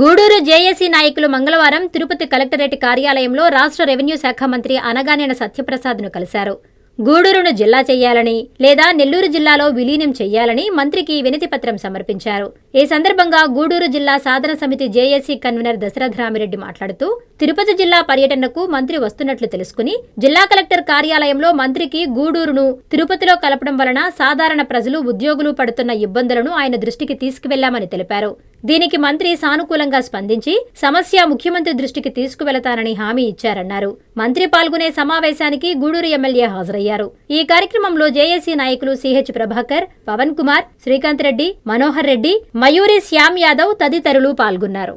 Gudur JAC నాయకులు మంగళవారం Tirupati collectorate కార్యాలయంలో రాష్ట్ర రెవెన్యూ శాఖ మంత్రి అనగానేన సత్యప్రసాద్ను కలిశారు. గూడూరును జిల్లా చేయాలని లేదా నెల్లూరు జిల్లాలో విలీనం చేయాలని మంత్రికి వినతిపత్రం సమర్పించారు. ఈ సందర్భంగా గూడూరు జిల్లా సాధన సమితి జేఏసీ కన్వీనర్ దశరథ రామిరెడ్డి మాట్లాడుతూ తిరుపతి జిల్లా పర్యటనకు మంత్రి వస్తున్నట్లు తెలుసుకుని జిల్లా కలెక్టర్ కార్యాలయంలో మంత్రికి గూడూరును తిరుపతిలో కలపడం వలన సాధారణ ప్రజలు ఉద్యోగులు పడుతున్న ఇబ్బందులను ఆయన దృష్టికి తీసుకువెళ్ళామని తెలిపారు. దీనికి మంత్రి సానుకూలంగా స్పందించి సమస్య ముఖ్యమంత్రి దృష్టికి తీసుకువెళతానని హామీ ఇచ్చారన్నారు. మంత్రి పాల్గొనే సమావేశానికి గూడూరు ఎమ్మెల్యే హాజరయ్యారు. ఈ కార్యక్రమంలో జేఏసీ నాయకులు సిహెచ్ ప్రభాకర్ పవన్ కుమార్ శ్రీకాంత్ రెడ్డి మనోహర్ రెడ్డి మయూరి శ్యామ్ యాదవ్ తదితరులు పాల్గొన్నారు.